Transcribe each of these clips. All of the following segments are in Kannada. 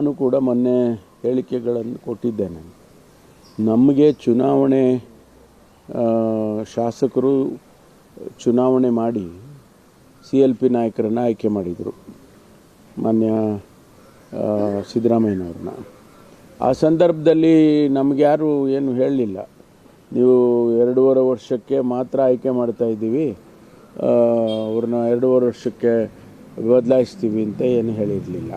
ನಾನು ಕೂಡ ಮೊನ್ನೆ ಹೇಳಿಕೆಗಳನ್ನು ಕೊಟ್ಟಿದ್ದೇನೆ. ನಮಗೆ ಚುನಾವಣೆ ಶಾಸಕರು ಚುನಾವಣೆ ಮಾಡಿ ಸಿ ಎಲ್ ಪಿ ನಾಯಕರನ್ನು ಆಯ್ಕೆ ಮಾಡಿದರು. ಮಾನ್ಯ ಸಿದ್ದರಾಮಯ್ಯನವ್ರನ್ನ. ಆ ಸಂದರ್ಭದಲ್ಲಿ ನಮ್ಗೆ ಯಾರು ಏನು ಹೇಳಲಿಲ್ಲ. ನೀವು ಎರಡೂವರೆ ವರ್ಷಕ್ಕೆ ಮಾತ್ರ ಆಯ್ಕೆ ಮಾಡ್ತಾ ಇದ್ದೀವಿ. ಅವ್ರನ್ನ ಎರಡೂವರೆ ವರ್ಷಕ್ಕೆ ಬದಲಾಯಿಸ್ತೀವಿ ಅಂತ ಏನು ಹೇಳಿರಲಿಲ್ಲ.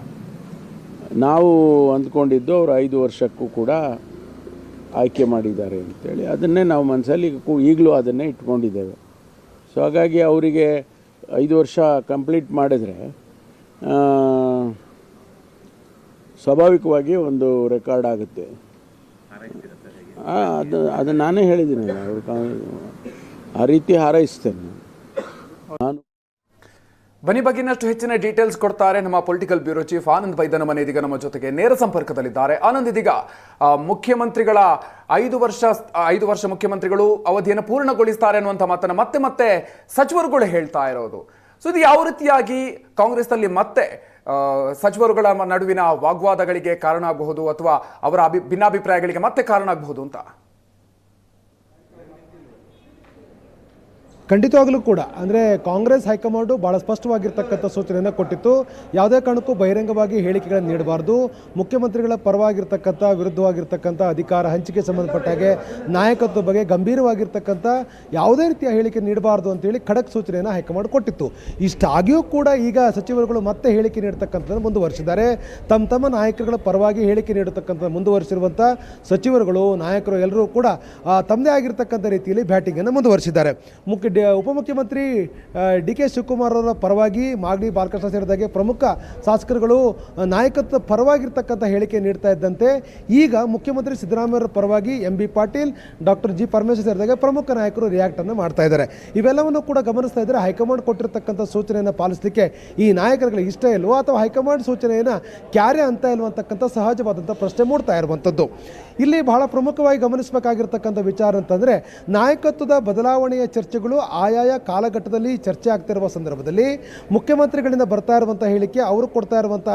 ನಾವು ಅಂದ್ಕೊಂಡಿದ್ದು ಅವರು ಐದು ವರ್ಷಕ್ಕೂ ಕೂಡ ಆಯ್ಕೆ ಮಾಡಿದ್ದಾರೆ ಅಂತೇಳಿ ಅದನ್ನೇ ನಾವು ಮನಸ್ಸಲ್ಲಿ ಈಗಲೂ ಅದನ್ನೇ ಇಟ್ಕೊಂಡಿದ್ದೇವೆ. ಸೊ ಹಾಗಾಗಿ ಅವರಿಗೆ ಐದು ವರ್ಷ ಕಂಪ್ಲೀಟ್ ಮಾಡಿದರೆ ಸ್ವಾಭಾವಿಕವಾಗಿ ಒಂದು ರೆಕಾರ್ಡ್ ಆಗುತ್ತೆ. ಅದು ಅದು ನಾನೇ ಹೇಳಿದ್ದೀನಿ ಅವ್ರು ಆ ರೀತಿ ಹಾರೈಸ್ತೇನೆ ಬನ್ನಿ ಬಗ್ಗೆ ಇನ್ನಷ್ಟು ಹೆಚ್ಚಿನ ಡೀಟೇಲ್ಸ್ ಕೊಡ್ತಾರೆ ನಮ್ಮ political bureau chief Anand Baidana Mane. ಇದೀಗ ನಮ್ಮ ಜೊತೆಗೆ ನೇರ ಸಂಪರ್ಕದಲ್ಲಿದ್ದಾರೆ. ಆನಂದ್, ಇದೀಗ ಮುಖ್ಯಮಂತ್ರಿಗಳ ಐದು ವರ್ಷ ಐದು ವರ್ಷ ಮುಖ್ಯಮಂತ್ರಿಗಳು ಅವಧಿಯನ್ನು ಪೂರ್ಣಗೊಳಿಸ್ತಾರೆ ಅನ್ನುವಂಥ ಮಾತನ್ನು ಮತ್ತೆ ಮತ್ತೆ ಸಚಿವರುಗಳು ಹೇಳ್ತಾ ಇರೋದು. ಸೊ ಇದು ಯಾವ ರೀತಿಯಾಗಿ ಕಾಂಗ್ರೆಸ್ನಲ್ಲಿ ಮತ್ತೆ ಸಚಿವರುಗಳ ನಡುವಿನ ವಾಗ್ವಾದಗಳಿಗೆ ಕಾರಣ ಆಗಬಹುದು ಅಥವಾ ಅವರ ಅಭಿ, ಭಿನ್ನಾಭಿಪ್ರಾಯಗಳಿಗೆ ಮತ್ತೆ ಕಾರಣ ಆಗಬಹುದು ಅಂತ? ಖಂಡಿತವಾಗಲೂ ಕೂಡ. ಅಂದರೆ ಕಾಂಗ್ರೆಸ್, ಹೈಕಮಾಂಡು ಭಾಳ ಸ್ಪಷ್ಟವಾಗಿರ್ತಕ್ಕಂಥ ಸೂಚನೆಯನ್ನು ಕೊಟ್ಟಿತ್ತು. ಯಾವುದೇ ಕಾರಣಕ್ಕೂ ಬಹಿರಂಗವಾಗಿ ಹೇಳಿಕೆಗಳನ್ನು ನೀಡಬಾರ್ದು. ಮುಖ್ಯಮಂತ್ರಿಗಳ ಪರವಾಗಿರ್ತಕ್ಕಂಥ, ವಿರುದ್ಧವಾಗಿರ್ತಕ್ಕಂಥ ಅಧಿಕಾರ, ಹಂಚಿಕೆ ಸಂಬಂಧಪಟ್ಟ ಹಾಗೆ ನಾಯಕತ್ವ ಬಗ್ಗೆ ಗಂಭೀರವಾಗಿರ್ತಕ್ಕಂಥ ಯಾವುದೇ ರೀತಿಯ ಹೇಳಿಕೆ ನೀಡಬಾರ್ದು ಅಂತೇಳಿ ಖಡಕ್ ಸೂಚನೆಯನ್ನು ಹೈಕಮಾಂಡ್ ಕೊಟ್ಟಿತ್ತು. ಇಷ್ಟಾಗಿಯೂ ಕೂಡ ಈಗ ಸಚಿವರುಗಳು ಮತ್ತೆ ಹೇಳಿಕೆ ನೀಡತಕ್ಕಂಥದ್ದನ್ನು ಮುಂದುವರಿಸಿದ್ದಾರೆ. ತಮ್ಮ ತಮ್ಮ ನಾಯಕರುಗಳ ಪರವಾಗಿ ಹೇಳಿಕೆ ನೀಡತಕ್ಕಂಥ ಮುಂದುವರಿಸಿರುವಂಥ ಸಚಿವರುಗಳು, ನಾಯಕರು ಎಲ್ಲರೂ ಕೂಡ ತಮ್ಮದೇ ಆಗಿರ್ತಕ್ಕಂಥ ರೀತಿಯಲ್ಲಿ ಬ್ಯಾಟಿಂಗನ್ನು ಮುಂದುವರಿಸಿದ್ದಾರೆ. ಮುಖ್ಯ ಉಪಮುಖ್ಯಮಂತ್ರಿ ಡಿ ಕೆ ಶಿವಕುಮಾರ್ ಅವರ ಪರವಾಗಿ ಮಾಗಡಿ ಬಾಲಕೃಷ್ಣ ಸೇರಿದಾಗೆ ಪ್ರಮುಖ ಶಾಸಕರುಗಳು ನಾಯಕತ್ವ ಪರವಾಗಿರ್ತಕ್ಕಂಥ ಹೇಳಿಕೆ ನೀಡ್ತಾ ಇದ್ದಂತೆ ಈಗ ಮುಖ್ಯಮಂತ್ರಿ ಸಿದ್ದರಾಮಯ್ಯವರ ಪರವಾಗಿ M B Patil, doctor G Parameshwar ಸೇರಿದಾಗೆ ಪ್ರಮುಖ ನಾಯಕರು ರಿಯಾಕ್ಟನ್ನು ಮಾಡ್ತಾ ಇದ್ದಾರೆ. ಇವೆಲ್ಲವನ್ನು ಕೂಡ ಗಮನಿಸ್ತಾ ಇದ್ದಾರೆ ಹೈಕಮಾಂಡ್ ಕೊಟ್ಟಿರತಕ್ಕಂಥ ಸೂಚನೆಯನ್ನು ಪಾಲಿಸಲಿಕ್ಕೆ ಈ ನಾಯಕರುಗಳಿಗೆ ಇಷ್ಟ ಇಲ್ವೋ ಅಥವಾ ಹೈಕಮಾಂಡ್ ಸೂಚನೆಯನ್ನು ಕ್ಯಾರೆ ಅಂತ ಇಲ್ವೋ ಅಂತಕ್ಕಂಥ ಸಹಜವಾದಂಥ ಪ್ರಶ್ನೆ ಮೂಡ್ತಾ ಇರುವಂಥದ್ದು. ಇಲ್ಲಿ ಬಹಳ ಪ್ರಮುಖವಾಗಿ ಗಮನಿಸಬೇಕಾಗಿರ್ತಕ್ಕಂಥ ವಿಚಾರ ಅಂತಂದರೆ ನಾಯಕತ್ವದ ಬದಲಾವಣೆಯ ಚರ್ಚೆಗಳು ಆಯಾಯ ಕಾಲಘಟ್ಟದಲ್ಲಿ ಚರ್ಚೆ ಆಗ್ತಿರುವ ಸಂದರ್ಭದಲ್ಲಿ ಮುಖ್ಯಮಂತ್ರಿಗಳಿಂದ ಬರ್ತಾ ಇರುವಂಥ ಹೇಳಿಕೆ, ಅವರು ಕೊಡ್ತಾ ಇರುವಂಥ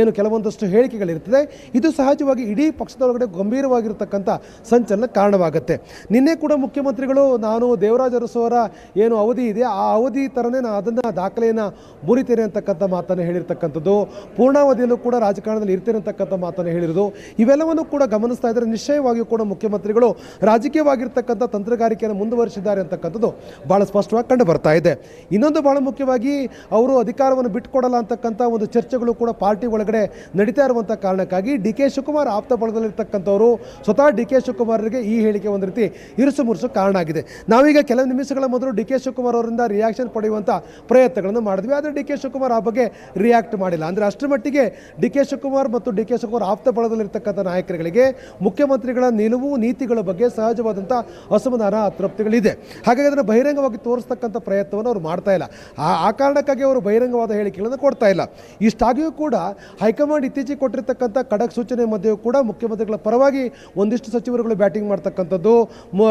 ಏನು ಕೆಲವೊಂದಷ್ಟು ಹೇಳಿಕೆಗಳಿರ್ತದೆ ಇದು ಸಹಜವಾಗಿ ಇಡೀ ಪಕ್ಷದೊಳಗಡೆ ಗಂಭೀರವಾಗಿರ್ತಕ್ಕಂಥ ಸಂಚಲನ ಕಾರಣವಾಗುತ್ತೆ. ನಿನ್ನೆ ಕೂಡ ಮುಖ್ಯಮಂತ್ರಿಗಳು, ನಾನು, ದೇವರಾಜ ಅರಸುವರ ಏನು ಅವಧಿ ಇದೆ, ಆ ಅವಧಿ ಥರನೇ ನಾನು ಅದನ್ನು ದಾಖಲೆಯನ್ನು ಮುರಿತೇನೆ ಅಂತಕ್ಕಂಥ ಮಾತನ್ನು ಹೇಳಿರ್ತಕ್ಕಂಥದ್ದು. ಪೂರ್ಣಾವಧಿಯಲ್ಲೂ ಕೂಡ ರಾಜಕಾರಣದಲ್ಲಿ ಇರ್ತೇನೆ ಅಂತಕ್ಕಂಥ ಮಾತನ್ನು ಹೇಳಿರೋದು ಇವೆಲ್ಲವನ್ನು ಕೂಡ ಗಮನಿಸ್ತಾ ಇದ್ದರೆ ನಿಶ್ಚಯವಾಗಿಯೂ ಕೂಡ ಮುಖ್ಯಮಂತ್ರಿಗಳು ರಾಜಕೀಯವಾಗಿರ್ತಕ್ಕಂಥ ತಂತ್ರಗಾರಿಕೆಯನ್ನು ಮುಂದುವರಿಸಿದ್ದಾರೆ ಅಂತಕ್ಕಂಥದ್ದು. ಭಾಳ ಸ್ಪಷ್ಟವಾಗಿ ಕಂಡು ಬರ್ತಾ ಇದೆ. ಇನ್ನೊಂದು ಭಾಳ ಮುಖ್ಯವಾಗಿ ಅವರು ಅಧಿಕಾರವನ್ನು ಬಿಟ್ಟುಕೊಡಲ್ಲ ಅಂತಕ್ಕಂಥ ಒಂದು ಚರ್ಚೆಗಳು ಕೂಡ ಪಾರ್ಟಿ ಒಳಗಡೆ ನಡೀತಾ ಇರುವಂಥ ಕಾರಣಕ್ಕಾಗಿ ಡಿ ಕೆ ಶಿವಕುಮಾರ್ ಆಪ್ತ ಬಳಗದಲ್ಲಿರ್ತಕ್ಕಂಥವರು ಸ್ವತಃ ಡಿ ಕೆ ಶಿವಕುಮಾರ್ಗೆ ಈ ಹೇಳಿಕೆ ಒಂದು ರೀತಿ ಇರುಸು ಮುರುಸು ಕಾರಣ ಆಗಿದೆ. ನಾವೀಗ ಕೆಲವು ನಿಮಿಷಗಳ ಮೊದಲು ಡಿ ಕೆ ಶಿವಕುಮಾರ್ ಅವರಿಂದ ರಿಯಾಕ್ಷನ್ ಪಡೆಯುವಂಥ ಪ್ರಯತ್ನಗಳನ್ನು ಮಾಡಿದ್ವಿ. ಆದರೆ ಡಿ ಕೆ ಶಿವಕುಮಾರ್ ಆ ಬಗ್ಗೆ ರಿಯಾಕ್ಟ್ ಮಾಡಿಲ್ಲ. ಅಂದರೆ ಅಷ್ಟರ ಮಟ್ಟಿಗೆ ಡಿ ಕೆ ಶಿವಕುಮಾರ್ ಮತ್ತು ಡಿ ಕೆ ಶಿವಕುಮಾರ್ ಆಪ್ತ ಬಳಗದಲ್ಲಿರ್ತಕ್ಕಂಥ ನಾಯಕರುಗಳಿಗೆ ಮುಖ್ಯಮಂತ್ರಿಗಳ ನಿಲುವು ನೀತಿಗಳ ಬಗ್ಗೆ ಸಹಜವಾದಂಥ ಅಸಮಾಧಾನ, ಅತೃಪ್ತಿಗಳಿದೆ. ಹಾಗಾಗಿ ಅದನ್ನು ಬಹಿರಂಗವಾಗಿ ತೋರಿಸ್ತಕ್ಕಂಥ ಪ್ರಯತ್ನವನ್ನು ಅವರು ಮಾಡ್ತಾ ಇಲ್ಲ. ಆ ಆ ಕಾರಣಕ್ಕಾಗಿ ಅವರು ಬಹಿರಂಗವಾದ ಹೇಳಿಕೆಗಳನ್ನು ಕೊಡ್ತಾ ಇಲ್ಲ. ಇಷ್ಟಾಗಿಯೂ ಕೂಡ ಹೈಕಮಾಂಡ್ ಇತ್ತೀಚೆಗೆ ಕೊಟ್ಟಿರ್ತಕ್ಕಂಥ ಖಡಕ್ ಸೂಚನೆ ಮಧ್ಯೆಯೂ ಕೂಡ ಮುಖ್ಯಮಂತ್ರಿಗಳ ಪರವಾಗಿ ಒಂದಿಷ್ಟು ಸಚಿವರುಗಳು ಬ್ಯಾಟಿಂಗ್ ಮಾಡ್ತಕ್ಕಂಥದ್ದು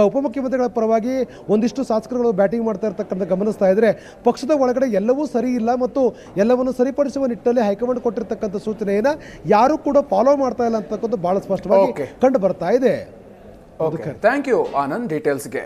ಉಪಮುಖ್ಯಮಂತ್ರಿಗಳ ಪರವಾಗಿ ಒಂದಿಷ್ಟು ಶಾಸಕರುಗಳು ಬ್ಯಾಟಿಂಗ್ ಮಾಡ್ತಾ ಇರ್ತಕ್ಕಂಥ ಗಮನಿಸ್ತಾ ಇದ್ರೆ ಪಕ್ಷದ ಒಳಗಡೆ ಎಲ್ಲವೂ ಸರಿ ಇಲ್ಲ ಮತ್ತು ಎಲ್ಲವನ್ನು ಸರಿಪಡಿಸುವ ನಿಟ್ಟಿನಲ್ಲಿ ಹೈಕಮಾಂಡ್ ಕೊಟ್ಟಿರ್ತಕ್ಕಂಥ ಸೂಚನೆಯನ್ನು ಯಾರೂ ಕೂಡ ಫಾಲೋ ಮಾಡ್ತಾ ಇಲ್ಲ ಅಂತಕ್ಕಂಥ ಭಾಳ ಸ್ಪಷ್ಟವಾಗಿ. ಕಂಡು ಬರ್ತಾ ಇದೆ. Thank you Anand ಡೀಟೇಲ್ಸ್ಗೆ